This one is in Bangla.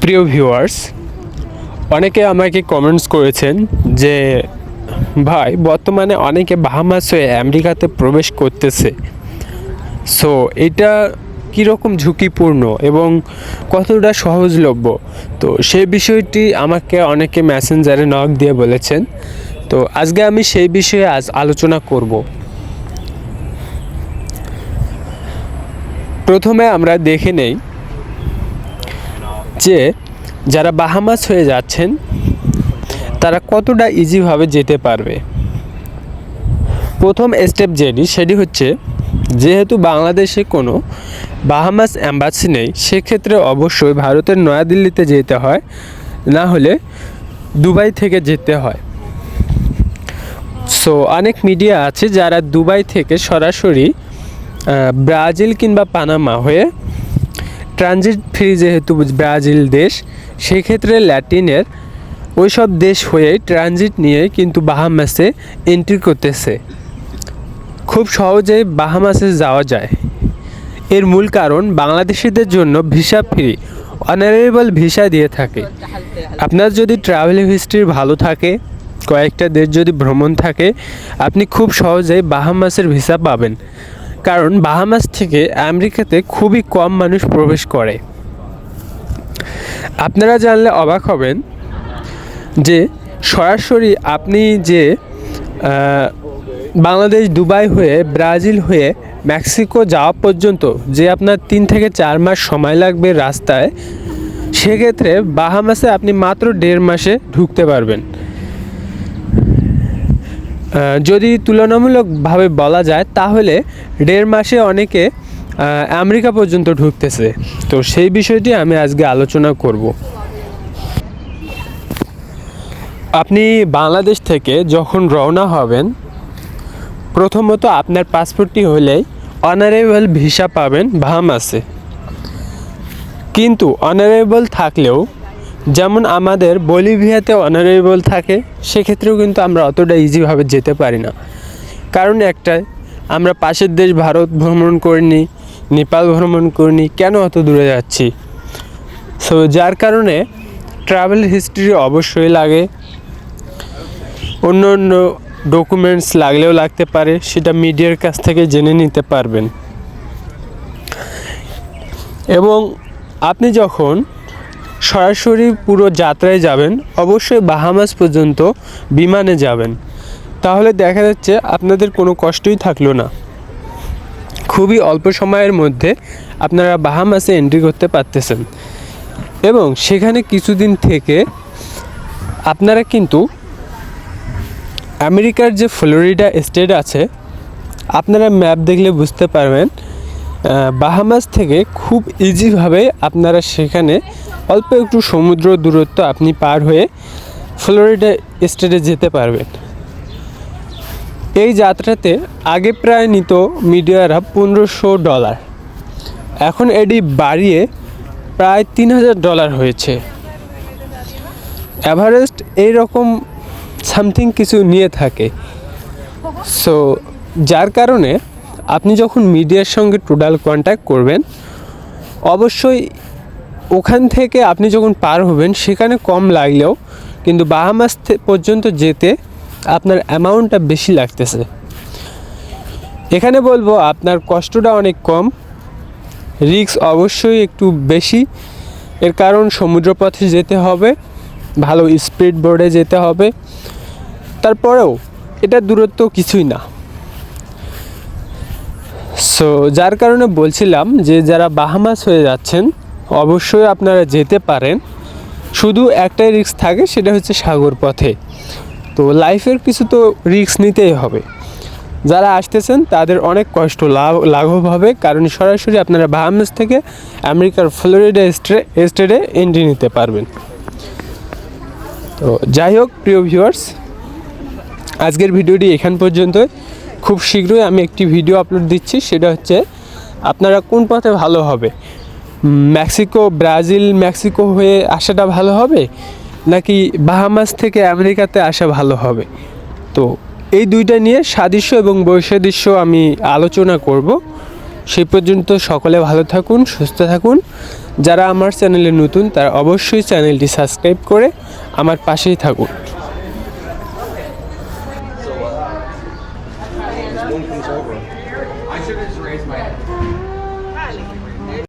প্রিয় ভিউয়ার্স অনেকে আমাকে কমেন্টস করেছেন যে, ভাই, বর্তমানে অনেকে বাহামাস হয়ে আমেরিকাতে প্রবেশ করতেছে। সো এটা কীরকম ঝুঁকিপূর্ণ এবং কতটা সহজলভ্য? তো সেই বিষয়টি আমাকে অনেকে মেসেঞ্জারে নক দিয়ে বলেছেন। তো আজকে আমি সেই বিষয়ে আজ আলোচনা করব। প্রথমে আমরা দেখে নেই যে যারা বাহামাস হয়ে যাচ্ছেন, তারা কতটা ইজিভাবে যেতে পারবে? প্রথম স্টেপ যেটি, সেটি হচ্ছে যেহেতু বাংলাদেশে কোনো বাহামাস অ্যাম্বাসি নেই, সেক্ষেত্রে অবশ্যই ভারতের নয়াদিল্লিতে যেতে হয়, না হলে দুবাই থেকে যেতে হয়। সো অনেক মিডিয়া আছে যারা দুবাই থেকে সরাসরি ব্রাজিল কিংবা পানামা হয়ে ট্রানজিট ফ্রি যেহেতু ব্রাজিল দেশ, সেক্ষেত্রে ল্যাটিনের ওই সব দেশ হয়ে ট্রানজিট নিয়ে কিন্তু বাহামাসে এন্ট্রি করতেছে। খুব সহজেই বাহামাসে যাওয়া যায়। এর মূল কারণ, বাংলাদেশিদের জন্য ভিসা ফ্রি অনারেবল ভিসা দিয়ে থাকে। আপনার যদি ট্রাভেল হিস্ট্রি ভালো থাকে, কয়েকটা দেশ যদি ভ্রমণ থাকে, আপনি খুব সহজেই বাহামাসের ভিসা পাবেন। কারণ বাহামাস থেকে আমেরিকাতে খুবই কম মানুষ প্রবেশ করে। আপনারা জানলে অবাক হবেন যে সরাসরি আপনি যে বাংলাদেশ দুবাই হয়ে ব্রাজিল হয়ে মেক্সিকো যাওয়া পর্যন্ত যে আপনার তিন থেকে চার মাস সময় লাগবে রাস্তায়, সেক্ষেত্রে বাহামাসে আপনি মাত্র দেড় মাসে ঢুকতে পারবেন। যদি তুলনামূলকভাবে বলা যায়, তাহলে দেড় মাসে অনেকে আমেরিকা পর্যন্ত ঢুকতেছে। তো সেই বিষয়টি আমি আজকে আলোচনা করব। আপনি বাংলাদেশ থেকে যখন রওনা হবেন, প্রথমত আপনার পাসপোর্টটি হলেই অনারেবল ভিসা পাবেন বাহামাসে কিন্তু অনারেবল থাকলেও যেমন আমাদের বলিভিয়াতে অনারেবল থাকে, সেক্ষেত্রেও কিন্তু আমরা অতটা ইজিভাবে যেতে পারি না। কারণ একটাই, আমরা পাশের দেশ ভারত ভ্রমণ করিনি, নেপাল ভ্রমণ করিনি, কেন অত দূরে যাচ্ছি? সো যার কারণে ট্রাভেল হিস্ট্রি অবশ্যই লাগে। অন্য অন্য ডকুমেন্টস লাগলেও লাগতে পারে, সেটা মিডিয়ার কাছ থেকে জেনে নিতে পারবেন। এবং আপনি যখন সরাসরি পুরো যাত্রায় যাবেন, অবশ্যই বাহামাস পর্যন্ত বিমানে যাবেন। তাহলে দেখা যাচ্ছে আপনাদের কোনো কষ্টই থাকল না। খুবই অল্প সময়ের মধ্যে আপনারা বাহামাসে এন্ট্রি করতে পারতেছেন। এবং সেখানে কিছুদিন থেকে আপনারা কিন্তু আমেরিকার যে ফ্লোরিডা স্টেট আছে, আপনারা ম্যাপ দেখলে বুঝতে পারবেন বাহামাস থেকে খুব ইজিভাবে আপনারা সেখানে অল্প একটু সমুদ্র দূরত্ব আপনি পার হয়ে ফ্লোরিডা স্টেটে যেতে পারবেন। এই যাত্রাতে আগে প্রায় নিত মিডিয়ারা পনেরোশো ডলার। এখন এটি বাড়িয়ে প্রায় তিন হাজার ডলার হয়েছে। অ্যাভারেস্ট এইরকম সামথিং কিছু নিয়ে থাকে। সো, যার কারণে আপনি যখন মিডিয়ার সঙ্গে টোটাল কন্ট্যাক্ট করবেন, অবশ্যই ওখান থেকে আপনি যখন পার হবেন, সেখানে কম লাগলেও কিন্তু বাহামাস পর্যন্ত যেতে আপনার অ্যামাউন্টটা বেশি লাগতেছে। এখানে বলব, আপনার কষ্টটা অনেক কম। রিস্ক অবশ্যই একটু বেশি। এর কারণ, সমুদ্রপথে যেতে হবে, ভালো স্পিড বোর্ডে যেতে হবে। তারপরেও, এটা দূরত্ব কিছুই না। সো যার কারণে বলছিলাম যে, যারা বাহামাস হয়ে যাচ্ছেন অবশ্যই আপনারা যেতে পারেন। শুধু একটাই রিস্ক থাকে, সেটা হচ্ছে সাগর পথে। তো লাইফের কিছু তো রিস্ক নিতেই হবে। যারা আসতেছেন, তাদের অনেক কষ্ট লাভ, লাঘব হবে। কারণ সরাসরি আপনারা বাহামাস থেকে আমেরিকার ফ্লোরিডা স্টে স্টেটে এন্ট্রি নিতে পারবেন। তো যাই হোক, প্রিয় ভিউয়ার্স আজকের ভিডিওটি এখান পর্যন্তই। খুব শীঘ্রই আমি একটি ভিডিও আপলোড দিচ্ছি, সেটা হচ্ছে আপনারা কোন পথে ভালো হবে? মেক্সিকো, ব্রাজিল, মেক্সিকো হয়ে আসাটা ভালো হবে? নাকি বাহামাস থেকে আমেরিকাতে আসা ভালো হবে? তো এই দুইটা নিয়ে সাদৃশ্য এবং বৈসাদৃশ্য আমি আলোচনা করব। সেই পর্যন্ত সকলে ভালো থাকুন, সুস্থ থাকুন। যারা আমার চ্যানেলে নতুন, তারা অবশ্যই চ্যানেলটি সাবস্ক্রাইব করে আমার পাশেই থাকুন।